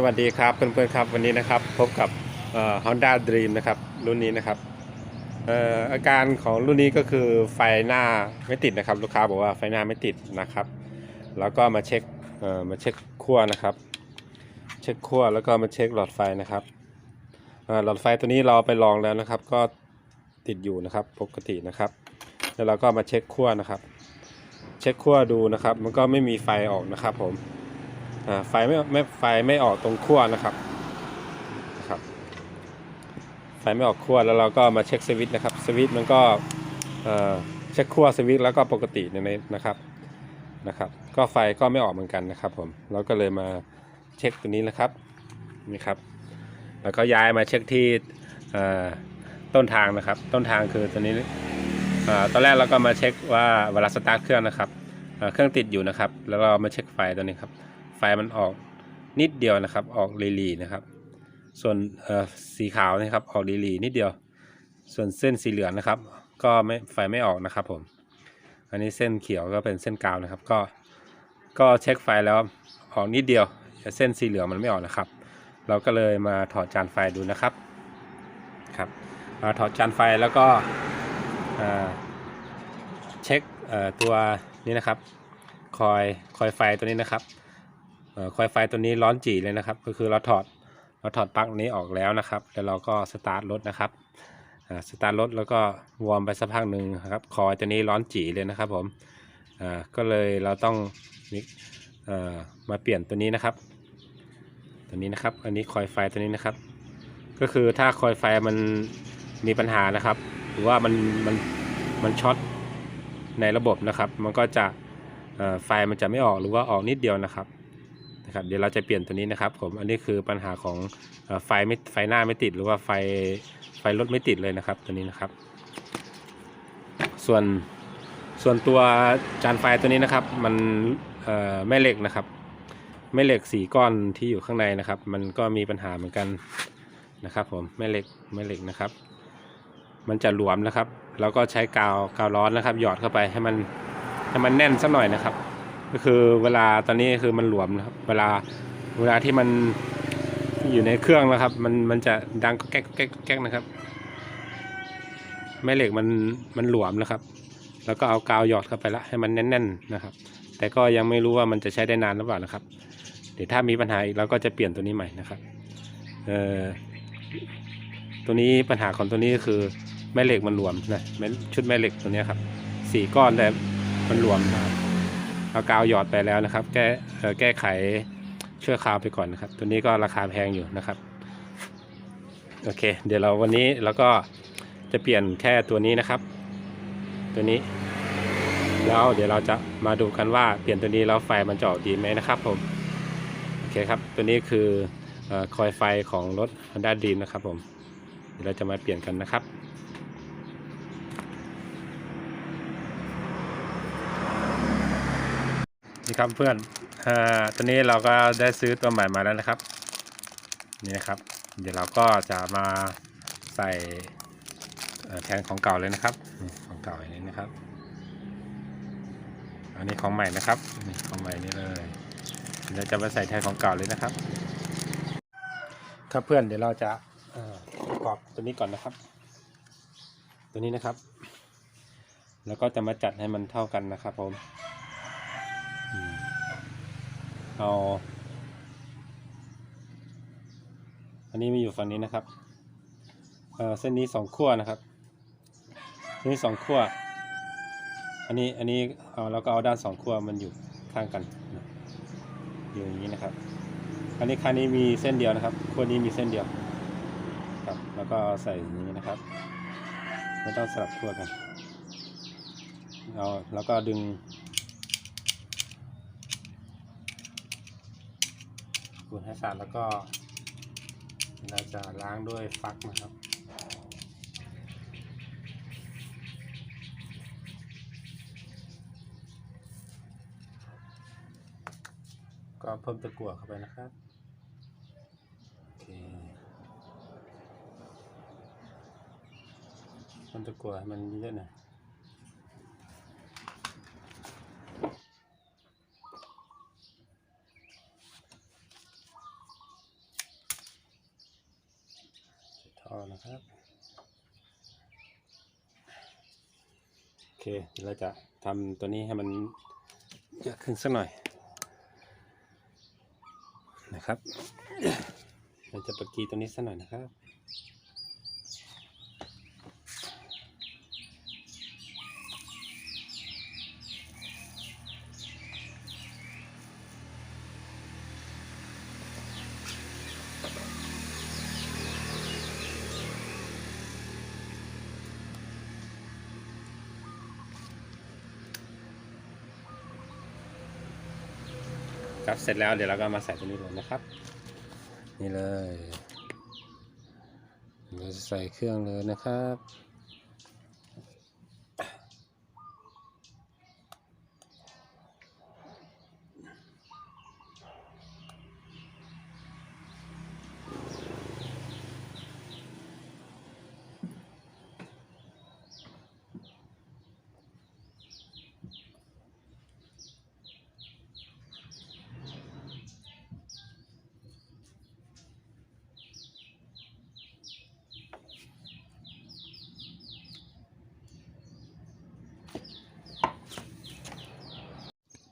สวัสดีครับเพื่อนๆครับวันนี้นะครับพบกับเอ่อ Honda Dream นะครับรุ่นนี้นะครับออาการของรุ่นนี้ก็คือไฟหน้าไม่ติดนะครับ ลูกค้าบอกว่าไฟหน้าไม่ติดนะครับ แล้วก็มาเช็คมาเช็คขั้วนะครับ เช็คขั้วแล้วก็มาเช็คหลอดไฟนะครับหลอดไฟตัวนี้เราไปลองแล้วนะครับ ก็ติดอยู่นะครับปกตินะครับ แล้วเราก็มาเช็คขั้วนะครับ เช็คขั้วดูนะครับ มันก็ไม่มีไฟออกนะครับผม ไฟไม่ไม่ไฟไม่ออกตรงขั้วนะครับนะครับ ไฟไม่ออกขั้วแล้วเราก็มาเช็คสวิตช์นะครับสวิตช์มันก็เช็คขั้วสวิตช์แล้วก็ปกติในนนะครับนะครับ ก็ไฟก็ไม่ออกเหมือนกันนะครับผมเราก็เลยมาเช็คตัวนี้นะครับนี่ครับแล้วก็ย้ายมาเช็คที่ต้นทางนะครับ ต้นทางคือตัวนี้ตอนแรกเราก็มาเช็คว่าเวลาสตาร์ทเครื่องนะครับเครื่องติดอยู่นะครับ แล้วเรามาเช็คไฟตัวนี้ครับ ไฟมันออกนิดเดียวนะครับ ออกลีลีนะครับ ส่วนเอ่อสีขาวนะครับ ออกลีลีนิดเดียว ส่วนเส้นสีเหลืองนะครับ ก็ไม่ไฟไม่ออกนะครับผม อันนี้เส้นเขียวก็เป็นเส้นกาวนะครับ ก็ก็เช็คไฟแล้วออกนิดเดียวแต่เส้นสีเหลืองมันไม่ออกนะครับ เราก็เลยมาถอดจานไฟดูนะครับครับมาถอดจานไฟแล้วก็เอ่อเช็คเอ่อตัวนี้นะครับ คอยคอยไฟตัวนี้นะครับ คอยไฟตัวนี้ร้อนจีเลยนะครับ ก็คือเราถอดเราถอดปลั๊กนี้ออกแล้วนะครับ แล้วเราก็สตาร์ทรถนะครับสตาร์ทรถแล้วก็วอร์มไปสักพักหนึ่งครับ คอยตัวนี้ร้อนจีเลยนะครับผมอ่าก็เลยเราต้องมิเอ่อมาเปลี่ยนตัวนี้นะครับ ตัวนี้นะครับ อันนี้คอยไฟตัวนี้นะครับ ก็คือถ้าคอยไฟมันมีปัญหานะครับ หรือว่ามันมันมันช็อตในระบบนะครับ มันก็จะไฟมันจะไม่ออกหรือว่าออกนิดเดียวนะครับ นะครับเดี๋ยวเราจะเปลี่ยนตัวนี้นะครับผมอันนี้คือปัญหาของไฟไม่ไฟหน้าไม่ติด หรือว่าไฟไฟรถไม่ติดเลยนะครับตัวนี้นะครับ ส่วนส่วนตัวจานไฟตัวนี้นะครับ มันแม่เหล็กนะครับแม่เหล็กสีก้อนที่อยู่ข้างในนะครับ มันก็มีปัญหาเหมือนกันนะครับ ผมแม่เหล็กแม่เหล็กนะครับ มันจะหลวมนะครับ แล้วก็ใช้กาวกาวร้อนนะครับ หยอดเข้าไปให้มันให้มันแน่นสักหน่อยนะครับ ก็คือเวลาตอนนี้คือมันหลวมนะครับ เวลาเวลาที่มันอยู่ในเครื่องนะครับ มันมันจะดังแก๊กแก๊กแก๊กนะครับ แม่เหล็กมันมันหลวมนะครับ แล้วก็เอากาวหยอดเข้าไปละให้มันแน่น ๆนะครับ แต่ก็ยังไม่รู้ว่ามันจะใช้ได้นานหรือเปล่านะครับ เดี๋ยวถ้ามีปัญหาอีกเราก็จะเปลี่ยนตัวนี้ใหม่นะครับเอ่อตัวนี้ปัญหาของตัวนี้ก็คือแม่เหล็กมันหลวมนะแม่ชุดแม่เหล็กตัวนี้ครับสี่ก้อนแต่มันหลวมนะครับ เอากาวหยอดไปแล้วนะครับ แก้แก้ไขช่วยคราวไปก่อนนะครับ ตัวนี้ก็ราคาแพงอยู่นะครับโอเค เดี๋ยวเราวันนี้เราก็จะเปลี่ยนแค่ตัวนี้นะครับ ตัวนี้ แล้วเดี๋ยวเราจะมาดูกันว่าเปลี่ยนตัวนี้แล้วไฟมันจะออกดีไหมนะครับผมโอเคครับ ตัวนี้คือเออคอยไฟของรถ Honda Dream นะครับผมเดี๋ยวเราจะมาเปลี่ยนกันนะครับ นี่ครับเพื่อนอ่าตอนนี้เราก็ได้ซื้อตัวใหม่มาแล้วนะครับ นี่นะครับ เดี๋ยวเราก็จะมาใส่แทนของเก่าเลยนะครับ ของเก่าอย่างนี้นะครับ อันนี้ของใหม่นะครับนี่ของใหม่นี่เลยเดี๋ยวจะมาใส่แทนของเก่าเลยนะครับ ครับเพื่อนเดี๋ยวเราจะประกอบตัวนี้ก่อนนะครับ ตัวนี้นะครับ แล้วก็จะมาจัดให้มันเท่ากันนะครับผม เอา อันนี้มีอยู่ฝั่งนี้นะครับเออเส้นนี้สองขั้วนะครับเส้นนี้สองขั้ว อันนี้อันนี้เอาเราก็เอาด้านสองขั้วมันอยู่ข้างกันอยู่อย่างนี้นะครับ อันนี้คันนี้มีเส้นเดียวนะครับขั้วนี้มีเส้นเดียวครับแล้วก็ใส่อย่างนี้นะครับไม่ต้องสลับขั้วกันเอาแล้วก็ดึง ขูดให้สะอาดแล้วก็เราจะล้างด้วยฟักนะครับก็เพิ่มตะกั่วเข้าไปนะครับโอเคเพิ่มตะกั่วให้มันเยอะหน่อย ท่อ นะครับ โอเคเราจะทำตัวนี้ให้มันเยอะขึ้นสักหน่อยนะครับเราจะปรกีตัวนี้สักหน่อยนะครับ ครับเสร็จแล้วเดี๋ยวเราก็มาใส่ตรงนี้เลยนะครับ นี่เลยเราจะใส่เครื่องเลยนะครับ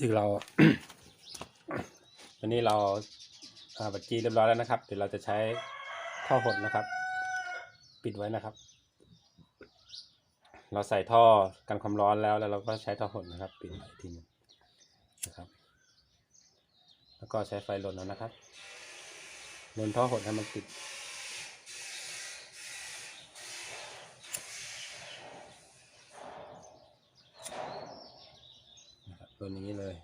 ที่เรา วันนี้เราอาบัตรจีเรียบร้อยแล้วนะครับ เดี๋ยวเราจะใช้ท่อหดนะครับ ปิดไว้นะครับ เราใส่ท่อกันความร้อนแล้วแล้วเราก็ใช้ท่อหดนะครับ ปิดไว้ทีนึงนะครับ แล้วก็ใช้ไฟลนแล้วนะครับลนท่อหดให้มันติด นะครับลนอย่างนี้เลย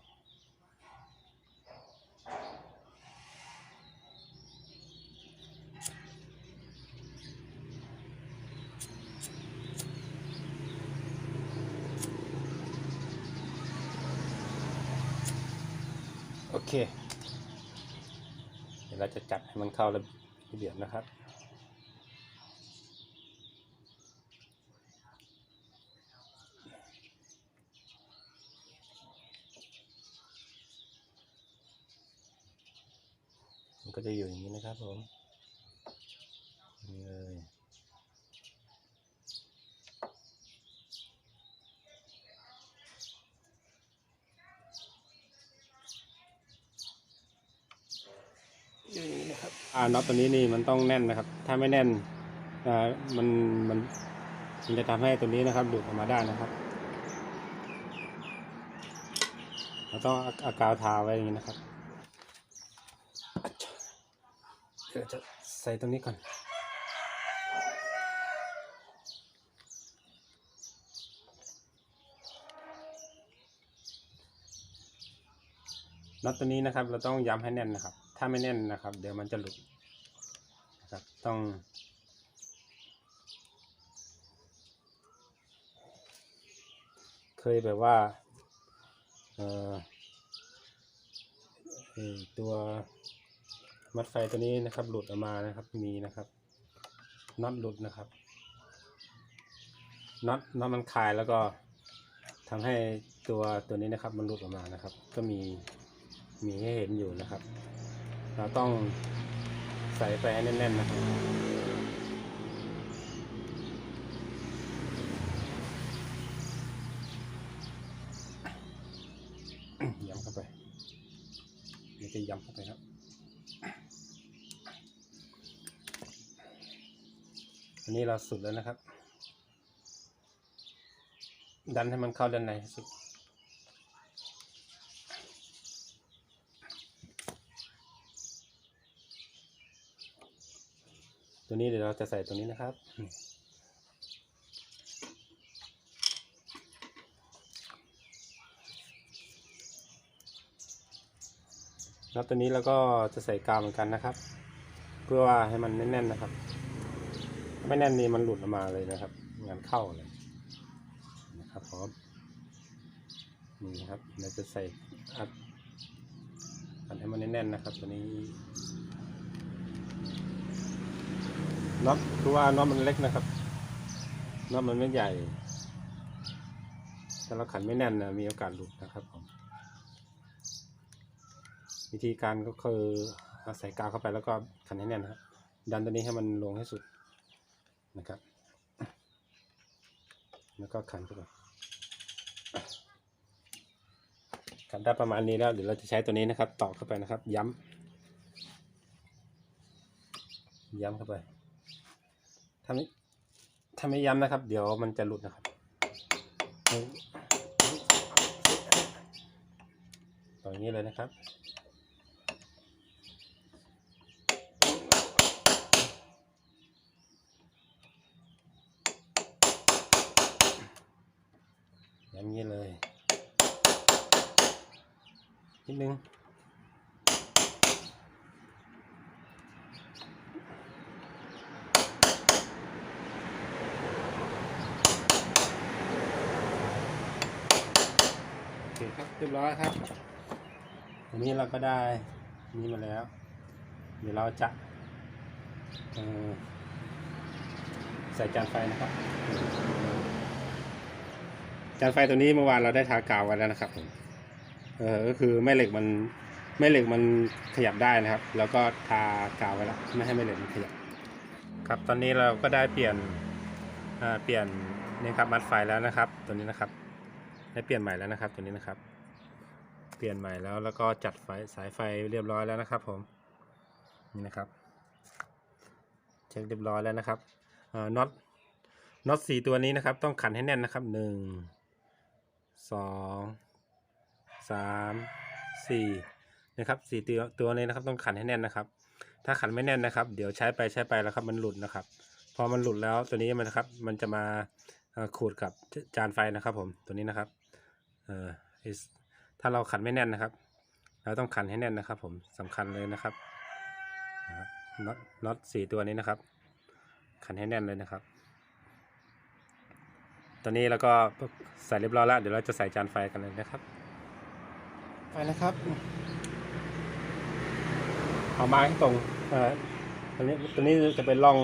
โอเค เดี๋ยวเราจะจัดให้มันเข้าระเบียบนะครับ ก็จะอยู่อย่างนี้นะครับผมนี่เลยอยู่อย่างนี้นะครับอ่าน็อตตัวนี้นี่มันต้องแน่นนะครับ ถ้าไม่แน่นอ่ามันมันมันจะทำให้ตัวนี้นะครับหลุดออกมาได้นะครับเราต้องเอาเอากาวทาไว้อย่างนี้นะครับ เดี๋ยวจะใส่ตรงนี้ก่อนน็อตตัวนี้นะครับ เราต้องย้ำให้แน่นนะครับ ถ้าไม่แน่นนะครับ เดี๋ยวมันจะหลุดนะครับ ต้องเคยแบบว่าเอ่อตัว มัดไฟตัวนี้นะครับ หลุดออกมานะครับมีนะครับน็อตหลุดนะครับน็อตน็อตมันคลายแล้วก็ทำให้ตัวตัวนี้นะครับ มันหลุดออกมานะครับ ก็มีมีให้เห็นอยู่นะครับ เราต้องใส่ไปให้แน่นๆนะครับย้ำเข้าไปนี่จะย้ำเข้าไปครับ อันนี้เราสุดแล้วนะครับ ดันให้มันเข้าด้านในสุดตัวนี้เดี๋ยวเราจะใส่ตัวนี้นะครับ แล้วตัวนี้เราก็จะใส่กาวเหมือนกันนะครับ เพื่อว่าให้มันแน่นๆนะครับ ไม่แน่นนี่มันหลุดออกมาเลยนะครับ งานเข้าเลยนะครับผมนี่นะครับเราจะใส่อัดอัดให้มันแน่นๆนะครับ ตัวนี้น็อตคือว่าน็อตมันเล็กนะครับน็อตมันไม่ใหญ่ถ้าเราขันไม่แน่นนะมีโอกาสหลุดนะครับผมวิธีการก็คือเอาใส่กาวเข้าไปแล้วก็ขันให้แน่นครับดันตัวนี้ให้มันลงให้สุด นะครับ แล้วก็ขันเข้าไปขันได้ประมาณนี้แล้วเดี๋ยวเราจะใช้ตัวนี้นะครับตอกเข้าไปนะครับ ย้ำย้ำเข้าไปถ้าไม่ถ้าไม่ย้ำนะครับ เดี๋ยวมันจะหลุดนะครับต่ออย่างนี้เลยนะครับ อย่างนี้เลยนิดนึงโอเคครับเรียบร้อยครับวันนี้เราก็ได้นี้มาแล้ว เดี๋ยวเราจะเอ่อใส่จานไฟนะครับ จานไฟตัวนี้เมื่อวานเราได้ทากาวไว้แล้วนะครับผมเออก็คือแม่เหล็กมันแม่เหล็กมันขยับได้นะครับ แล้วก็ทากาวไว้แล้วไม่ให้แม่เหล็กมันขยับครับตอนนี้เราก็ได้เปลี่ยนเปลี่ยนนี่ครับมัดไฟแล้วนะครับ ตัวนี้นะครับได้เปลี่ยนใหม่แล้วนะครับ ตัวนี้นะครับ เปลี่ยนใหม่แล้วแล้วก็จัดไฟสายไฟเรียบร้อยแล้วนะครับ ผมนี่นะครับ เช็คเรียบร้อยแล้วนะครับเอ่อน็อตน็อตสี่ตัวนี้นะครับ ต้องขันให้แน่นนะครับหนึ่ง สองสามสี่นะครับสี่ตัวตัวนี้นะครับต้องขันให้แน่นนะครับ ถ้าขันไม่แน่นนะครับ เดี๋ยวใช้ไปใช้ไปแล้วครับมันหลุดนะครับ พอมันหลุดแล้วตัวนี้มันนะครับมันจะมาขูดกับจานไฟนะครับผมตัวนี้นะครับเอ่อถ้าเราขันไม่แน่นนะครับ เราต้องขันให้แน่นนะครับ ผมสำคัญเลยนะครับนะครับน็อตน็อตสี่ตัวนี้นะครับ ขันให้แน่นเลยนะครับ ตอนนี้เราก็ใส่เรียบร้อยแล้ว เดี๋ยวเราจะใส่จานไฟกันเลยนะครับไฟนะครับเอามาให้ตรงเอ่อตัวนี้ตัวนี้จะเป็นร่อง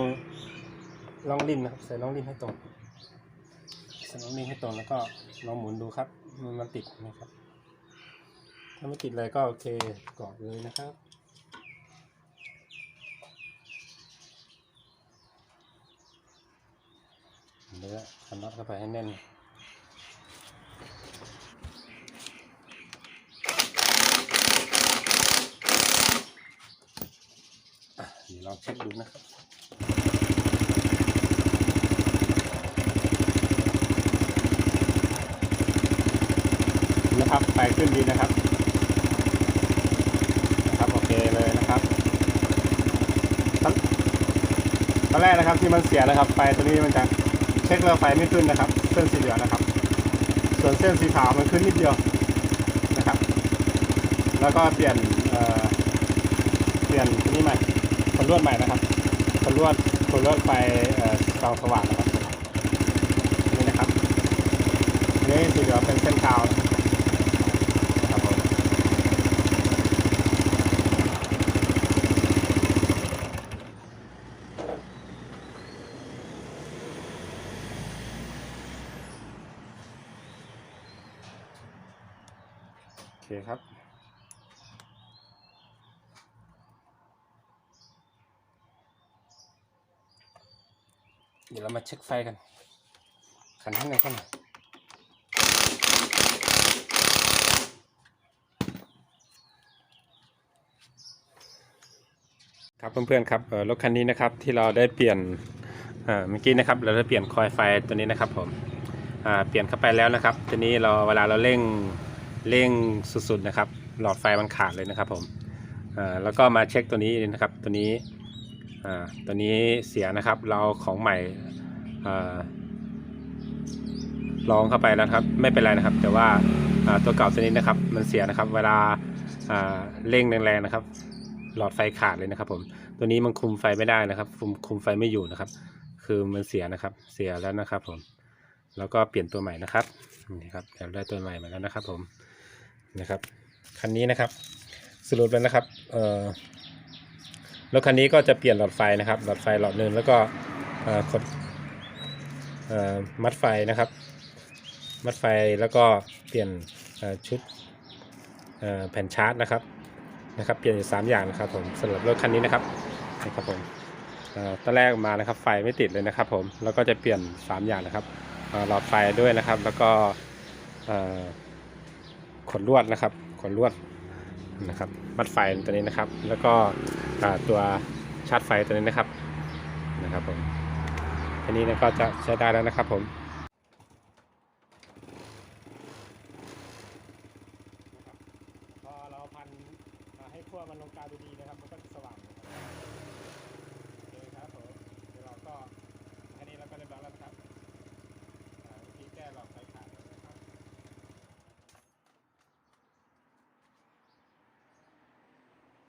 ร่องริมนะครับ ใส่ร่องริมให้ตรงใส่ร่องริมให้ตรงแล้วก็ลองหมุนดูครับมันมันติดไหมครับ ถ้าไม่ติดเลยก็โอเคกรอกเลยนะครับ เดี๋ยวขันน็อตเข้าไปให้แน่นเดี๋ยวลองเช็คดูนะครับนะครับไฟขึ้นดีนะครับนะครับโอเคเลยนะครับตอนแรกนะครับที่มันเสียนะครับไฟตัวนี้มันจะ ช็คแล้วไฟไม่ขึ้นนะครับ เส้นสีเหลืองนะครับ ส่วนเส้นสีขาวมันขึ้นนิดเดียวนะครับ แล้วก็เปลี่ยนเเปลี่ยนนี่ใหม่คนลวดใหม่นะครับคนลวดคนลวดไฟเอ่อส่องสว่างนะครับนี่นะครับนนี่สีเหลืองเป็นเส้นขาวนะครับผม โอเคครับ เดี๋ยวเรามาเช็คไฟกัน ขันข้างในข้างในครับเพื่อนๆครับรถคันนี้นะครับที่เราได้เปลี่ยนเมื่อกี้นะครับเราได้เปลี่ยนคอยไฟตัวนี้นะครับผมเปลี่ยนเข้าไปแล้วนะครับทีนี้เราเวลาเราเร่งเร่งสุดๆนะครับ หลอดไฟมันขาดเลยนะครับผมแล้วก็มาเช็คตัวนี้นะครับตัวนี้ อ่าตัวนี้เสียนะครับ เราของใหม่อ่าลองเข้าไปแล้วครับ ไม่เป็นไรนะครับ แต่ว่าตัวเก่าตัวนี้นะครับ มันเสียนะครับ เวลาอ่าเร่งแรงๆนะครับ หลอดไฟขาดเลยนะครับ ผม ตัวนี้มันคุมไฟไม่ได้นะครับ คุมคุมไฟไม่อยู่นะครับ คือมันเสียนะครับ เสียแล้วนะครับ ผม แล้วก็เปลี่ยนตัวใหม่นะครับ นี่ครับเราได้ตัวใหม่มาแล้วนะครับ ผม นะครับ คันนี้นะครับ สรุปแล้วนะครับ เอ่อ รถคันนี้ก็จะเปลี่ยนหลอดไฟนะครับ หลอดไฟหลอดหนึ่งแล้วก็กดมัดไฟนะครับ มัดไฟแล้วก็เปลี่ยนชุดแผ่นชาร์จนะครับนะครับ เปลี่ยนอยู่สามอย่างนะครับผมสำหรับรถคันนี้นะครับนะครับผมตอนแรกมานะครับไฟไม่ติดเลยนะครับ ผมแล้วก็จะเปลี่ยน 3 อย่างนะครับหลอดไฟด้วยนะครับ แล้วก็ขนลวดนะครับขนลวดนะครับมัดไฟตัวนี้นะครับ แล้วก็ ตัวชาร์จไฟตัวนี้นะครับนะครับผมอันนี้ก็จะใช้ได้แล้วนะครับผม